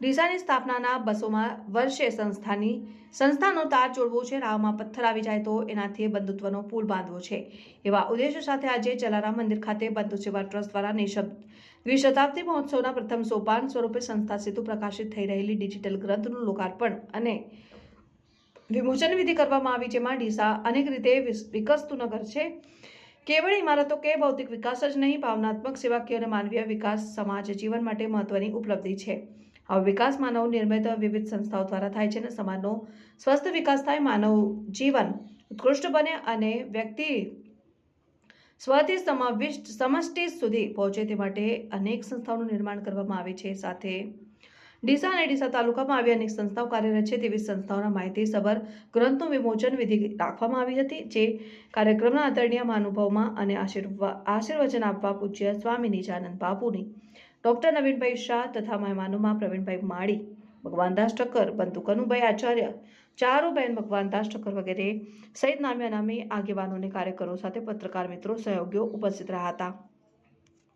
ડીસાની સ્થાપનાના બસોમાં વર્ષે સંસ્થાની સંસ્થાનો તાર જોડવો છે રાહમાં પથ્થર આવી જાય તો એનાથી બંધુત્વનો પુલ બાંધવો છે. એવા ઉદ્દેશ્ય સાથે આજે જલારામ મંદિર ખાતે બંધુ સેવા ટ્રસ્ટ દ્વારા નિશબ્દ દ્વિશતાબ્દી મહોત્સવના પ્રથમ સોપાન સ્વરૂપે સંસ્થા સેતુ પ્રકાશિત થઈ રહેલી ડિજિટલ ગ્રંથનું લોકાર્પણ અને વિમોચન વિધિ કરવામાં આવી, જેમાં ડીસા અનેક રીતે વિકસતું નગર છે. કેવળ ઇમારતો કે ભૌતિક વિકાસ જ નહીં, ભાવનાત્મક સેવાકીય અને માનવીય વિકાસ સમાજ જીવન માટે મહત્વની ઉપલબ્ધિ છે. આ વિકાસ માનવ નિર્મિત વિવિધ સંસ્થાઓ દ્વારા થાય છે અને સમાજનો સ્વસ્થ વિકાસ થાય. માનવ જીવન ઉત્કૃષ્ટ બને અને વ્યક્તિ સ્વથી સમાવિષ્ટ સમષ્ટિ સુધી પહોંચે તે માટે અનેક સંસ્થાઓનું નિર્માણ કરવામાં આવે છે. સાથે ડીસા અને ડીસા તાલુકામાં આવી અનેક સંસ્થાઓ કાર્યરત છે તેવી સંસ્થાઓના માહિતીસભર ગ્રંથનું વિમોચન વિધિ રાખવામાં આવી હતી, જે કાર્યક્રમના આદરણીય મહાનુભાવમાં અને આશીર્વા, આશીર્વચન આપવા પૂજ્ય સ્વામી નિજાનંદ બાપુની ડૉક્ટર નવીનભાઈ શાહ તથા મહેમાનોમાં પ્રવીણભાઈ માળી ભગવાનદાસ ઠક્કર બંતુ કનુભાઈ આચાર્ય, ચારુબેન ભગવાનદાસ ઠક્કર વગેરે સહિત નામે અનામી આગેવાનો અને કાર્યકરો સાથે પત્રકાર મિત્રો સહયોગીઓ ઉપસ્થિત રહ્યા હતા.